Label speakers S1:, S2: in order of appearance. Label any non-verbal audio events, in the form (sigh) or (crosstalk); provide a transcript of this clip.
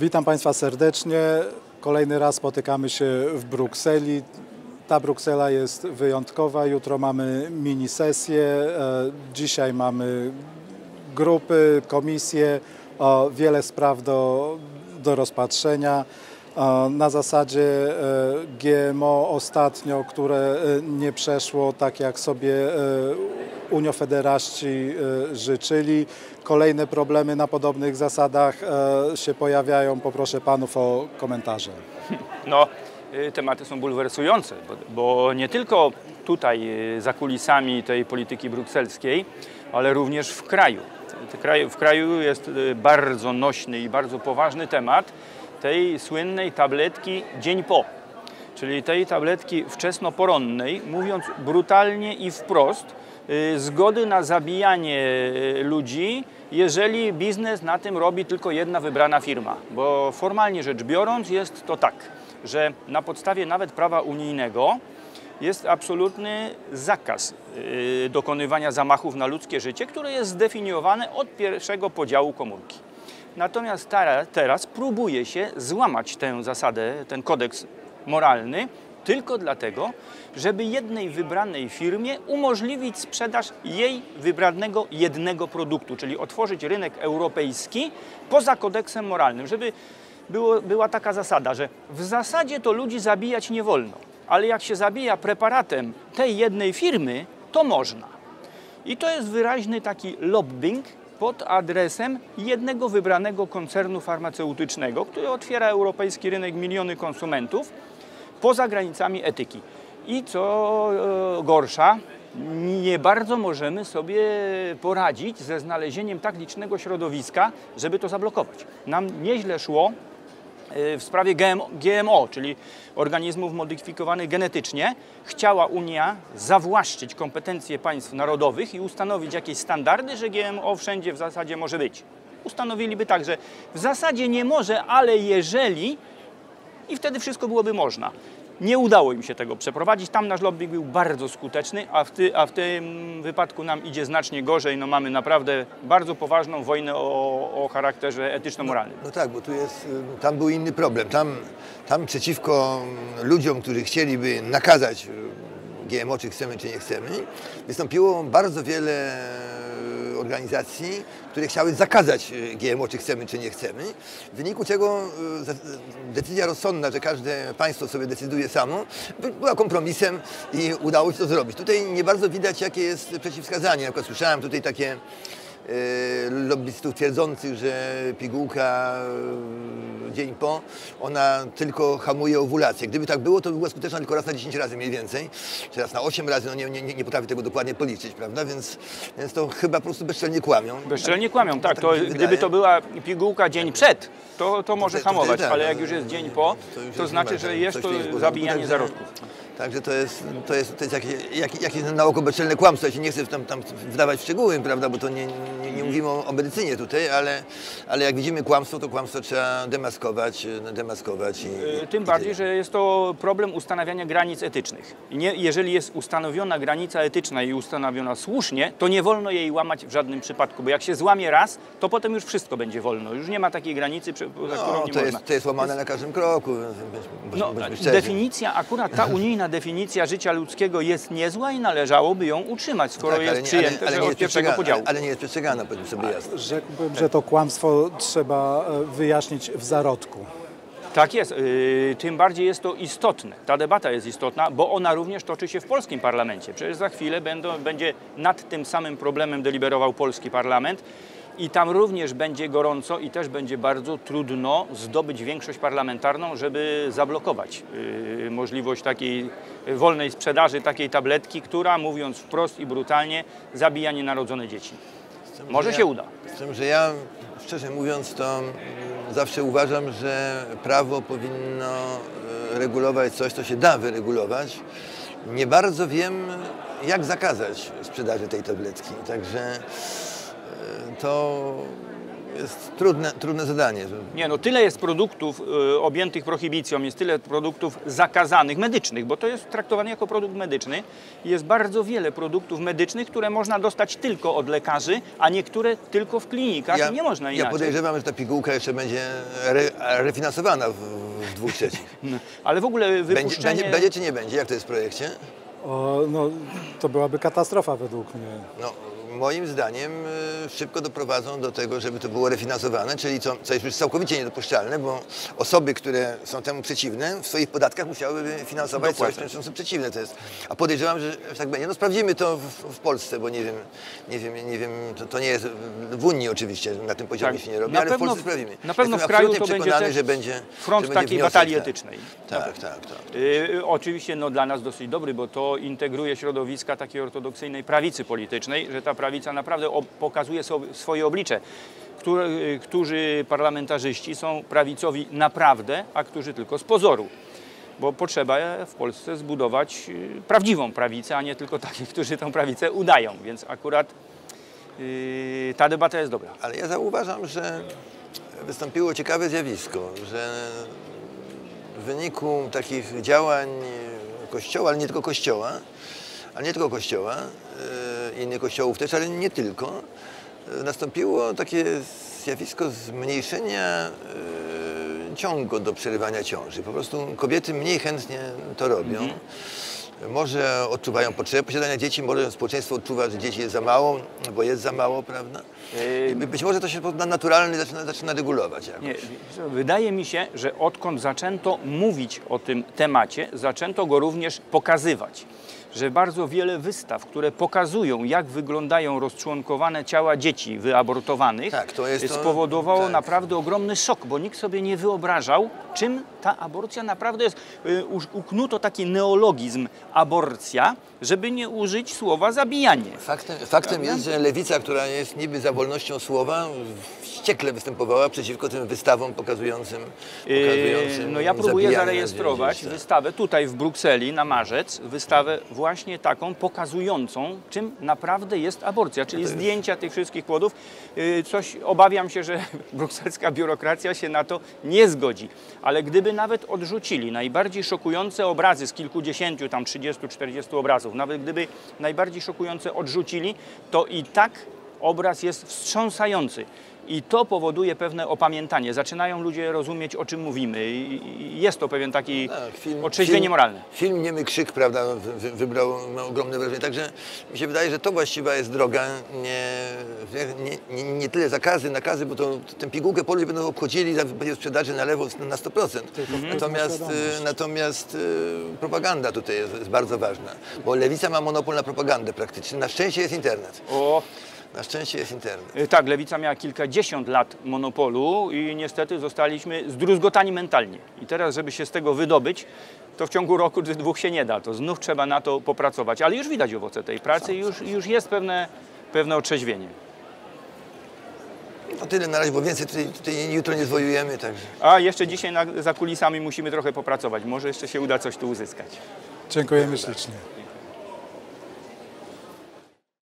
S1: Witam Państwa serdecznie. Kolejny raz spotykamy się w Brukseli. Ta Bruksela jest wyjątkowa. Jutro mamy mini sesję. E, Dzisiaj mamy grupy, komisje, wiele spraw do, do rozpatrzenia. E, Na zasadzie e, GMO ostatnio, które nie przeszło tak jak sobie uniofederaści e, życzyli. Kolejne problemy na podobnych zasadach e, się pojawiają. Poproszę panów o komentarze.
S2: No, y, tematy są bulwersujące, bo, bo nie tylko tutaj za kulisami tej polityki brukselskiej, ale również w kraju. W kraju, jest bardzo nośny i bardzo poważny temat tej słynnej tabletki dzień po, czyli tej tabletki wczesnoporonnej, mówiąc brutalnie i wprost, zgody na zabijanie y, ludzi, jeżeli biznes na tym robi tylko jedna wybrana firma. Bo formalnie rzecz biorąc jest to tak, że na podstawie nawet prawa unijnego jest absolutny zakaz y, dokonywania zamachów na ludzkie życie, które jest zdefiniowane od pierwszego podziału komórki. Natomiast tera- teraz próbuje się złamać tę zasadę, ten kodeks moralny, tylko dlatego, żeby jednej wybranej firmie umożliwić sprzedaż jej wybranego jednego produktu, czyli otworzyć rynek europejski poza kodeksem moralnym, żeby było, była taka zasada, że w zasadzie to ludzi zabijać nie wolno, ale jak się zabija preparatem tej jednej firmy, to można. I to jest wyraźny taki lobbying pod adresem jednego wybranego koncernu farmaceutycznego, który otwiera europejski rynek miliony konsumentów poza granicami etyki. I co e, gorsza, nie bardzo możemy sobie poradzić ze znalezieniem tak licznego środowiska, żeby to zablokować. Nam nieźle szło w sprawie GMO, czyli organizmów modyfikowanych genetycznie, chciała Unia zawłaszczyć kompetencje państw narodowych i ustanowić jakieś standardy, że GMO wszędzie w zasadzie może być. Ustanowiliby tak, że w zasadzie nie może, ale jeżeli i wtedy wszystko byłoby można. Nie udało im się tego przeprowadzić. Tam nasz lobbying był bardzo skuteczny, a w, ty, a w tym wypadku nam idzie znacznie gorzej. No mamy naprawdę bardzo poważną wojnę o, o charakterze etyczno-moralnym.
S3: No tak, bo tu jest, y, tam był inny problem. Tam, tam przeciwko ludziom, którzy chcieliby nakazać y, GMO, czy chcemy, czy nie chcemy, wystąpiło bardzo wiele organizacji, które chciały zakazać y, GMO, czy chcemy, czy nie chcemy. W wyniku czego za- decyzja rozsądna, że każde państwo sobie decyduje samo, by- była kompromisem i udało się to zrobić. Tutaj nie bardzo widać, jakie jest przeciwwskazanie. Przykład słyszałem tutaj takie e, lobbystów twierdzących, że pigułka e, dzień po, ona tylko hamuje owulację. Gdyby tak było, to by była skuteczna tylko raz na 10 razy mniej więcej, czy raz na 8 razy, no nie, nie, nie potrafię tego dokładnie policzyć, prawda? Więc, więc to chyba po prostu bezczelnie kłamią.
S2: Bezczelnie kłamią, tak.
S3: tak
S2: To,
S3: mi się
S2: gdyby
S3: wydaje.
S2: to była pigułka dzień przed, to, to może
S3: to wtedy
S2: hamować,
S3: tak,
S2: ale jak już jest dzień po,
S3: to
S2: to znaczy, że jest to zabijanie zarodków.
S3: Także to jest, to jest, to jest jakieś, jak, jakieś kłamstwo. Ja się nie chcę tam, tam wdawać w szczegóły, prawda, bo to nie, nie, nie mówimy o, o medycynie tutaj, ale, ale jak widzimy kłamstwo, to kłamstwo trzeba demaskować, e, demaskować. I, i
S2: Tym
S3: tyle.
S2: bardziej, że jest to problem ustanawiania granic etycznych. I nie, jeżeli jest ustanowiona granica etyczna i ustanowiona słusznie, to nie wolno jej łamać w żadnym przypadku, bo jak się złamie raz, to potem już wszystko będzie wolno. Już nie ma takiej granicy, za którą
S3: No,
S2: nie
S3: to,
S2: można.
S3: jest, to jest łamane na każdym kroku. Bądź,
S2: No,
S3: szczerzy.
S2: definicja, akurat ta unijna definicja życia ludzkiego jest niezła i należałoby ją utrzymać, skoro
S3: Tak,
S2: jest
S3: ale nie-
S2: przyjęte
S3: ale, ale nie
S2: od
S3: jest
S2: pierwszego podziału.
S3: ale, ale nie jest przestrzegana, powiedzmy sobie jasno.
S1: Rzekłbym, że to kłamstwo trzeba e, wyjaśnić w zarodku.
S2: Tak jest, yy, tym bardziej jest to istotne. Ta debata jest istotna, bo ona również toczy się w polskim parlamencie. Przecież za chwilę będą, będzie nad tym samym problemem deliberował polski parlament i tam również będzie gorąco i też będzie bardzo trudno zdobyć większość parlamentarną, żeby zablokować yy, możliwość takiej wolnej sprzedaży takiej tabletki, która mówiąc wprost i brutalnie zabija nienarodzone dzieci. Może
S3: że
S2: się
S3: ja,
S2: uda.
S3: Z tym, że ja szczerze mówiąc to mm, zawsze uważam, że prawo powinno e, regulować coś, co się da wyregulować. Nie bardzo wiem, jak zakazać sprzedaży tej tabletki. Także to jest trudne, trudne zadanie.
S2: Nie, no tyle jest produktów y, objętych prohibicją, jest tyle produktów zakazanych, medycznych, bo to jest traktowane jako produkt medyczny. Jest bardzo wiele produktów medycznych, które można dostać tylko od lekarzy, a niektóre tylko w klinikach i nie można
S3: ja
S2: inaczej.
S3: podejrzewam, że ta pigułka jeszcze będzie re, refinansowana w, w dwóch trzecich. (laughs)
S2: No, Ale w ogóle
S3: Będzie,
S2: wypuszczenie...
S3: będzie, będzie czy nie będzie? Jak to jest w projekcie?
S1: O, no, to byłaby katastrofa według mnie.
S3: No, moim zdaniem y, szybko doprowadzą do tego, żeby to było refinansowane, czyli co, co jest już całkowicie niedopuszczalne, bo osoby, które są temu przeciwne, w swoich podatkach musiałyby finansować
S2: Dokładnie.
S3: coś, czemu są przeciwne. To jest. A podejrzewam, że tak będzie. No sprawdzimy to w, w Polsce, bo nie wiem, nie wiem, nie wiem to, to nie jest w Unii oczywiście, na tym poziomie
S2: Tak.
S3: się nie robi,
S2: Na
S3: ale
S2: pewno
S3: w Polsce sprawdzimy.
S2: na pewno
S3: Jestem
S2: w kraju to będzie
S3: że będzie
S2: front
S3: że będzie
S2: takiej
S3: wniosek,
S2: batalii
S3: tak.
S2: etycznej.
S3: Tak, tak, tak.
S2: Y, oczywiście no, dla nas dosyć dobry, bo to integruje środowiska takiej ortodoksyjnej prawicy politycznej, że ta prawica naprawdę pokazuje swoje oblicze. Y, którzy parlamentarzyści są prawicowi naprawdę, a którzy tylko z pozoru. Bo potrzeba w Polsce zbudować y, prawdziwą prawicę, a nie tylko takich, (laughs) którzy tę prawicę udają. Więc akurat y, ta debata jest dobra.
S3: Ale ja zauważam, że wystąpiło ciekawe zjawisko, że w wyniku takich działań Kościoła, ale nie tylko Kościoła, ale nie tylko Kościoła, e, innych kościołów też, ale nie tylko, nastąpiło takie zjawisko zmniejszenia e, ciągu do przerywania ciąży. Po prostu kobiety mniej chętnie to robią. Może odczuwają potrzebę posiadania dzieci, może społeczeństwo odczuwa, że dzieci jest za mało, bo jest za mało, prawda? I Być może to się na naturalny zaczyna, zaczyna regulować jakoś.
S2: Nie, wydaje mi się, że odkąd zaczęto mówić o tym temacie, zaczęto go również pokazywać. Że bardzo wiele wystaw, które pokazują, jak wyglądają rozczłonkowane ciała dzieci wyabortowanych,
S3: Tak, to jest
S2: spowodowało
S3: tak.
S2: naprawdę ogromny szok, bo nikt sobie nie wyobrażał, czym ta aborcja naprawdę jest. Y, Uknuto taki neologizm aborcja, żeby nie użyć słowa zabijanie.
S3: Faktem, faktem jest, że lewica, która jest niby za wolnością słowa, wściekle występowała przeciwko tym wystawom pokazującym, pokazującym
S2: Yy, No ja próbuję zarejestrować wystawę tutaj w Brukseli na marzec, wystawę właśnie taką pokazującą, czym naprawdę jest aborcja, czyli zdjęcia tych wszystkich płodów. Yy, Coś obawiam się, że (laughs) brukselska biurokracja się na to nie zgodzi, ale gdyby nawet odrzucili najbardziej szokujące obrazy z kilkudziesięciu, tam 30-40 obrazów, nawet gdyby najbardziej szokujące odrzucili, to i tak obraz jest wstrząsający. I to powoduje pewne opamiętanie. Zaczynają ludzie rozumieć, o czym mówimy. I jest to pewien taki
S3: Tak, film-
S2: otrzeźwienie
S3: film-
S2: moralne.
S3: Film Niemy Krzyk, prawda, wy, wy, wybrał no, ogromne wrażenie. Także mi się wydaje, że to właściwa jest droga. Nie, nie, nie, nie tyle zakazy, nakazy, bo to tę pigułkę polu będą obchodzili za będzie sprzedaży na lewo na 100%. Natomiast,
S1: świadomość.
S3: y, natomiast y, propaganda tutaj jest, jest bardzo ważna. Bo lewica ma monopol na propagandę praktycznie. Na szczęście jest internet.
S2: O,
S3: Na szczęście jest internet.
S2: y, tak, lewica miała kilkadziesiąt lat monopolu i niestety zostaliśmy zdruzgotani mentalnie. I teraz, żeby się z tego wydobyć, to w ciągu roku czy dwóch się nie da. To znów trzeba na to popracować. Ale już widać owoce tej pracy, już, już jest pewne, pewne otrzeźwienie.
S3: To tyle na razie, bo więcej tutaj, tutaj jutro nie zwojujemy. Także.
S2: A jeszcze dzisiaj na, za kulisami musimy trochę popracować. Może jeszcze się uda coś tu uzyskać.
S1: Dziękujemy ślicznie.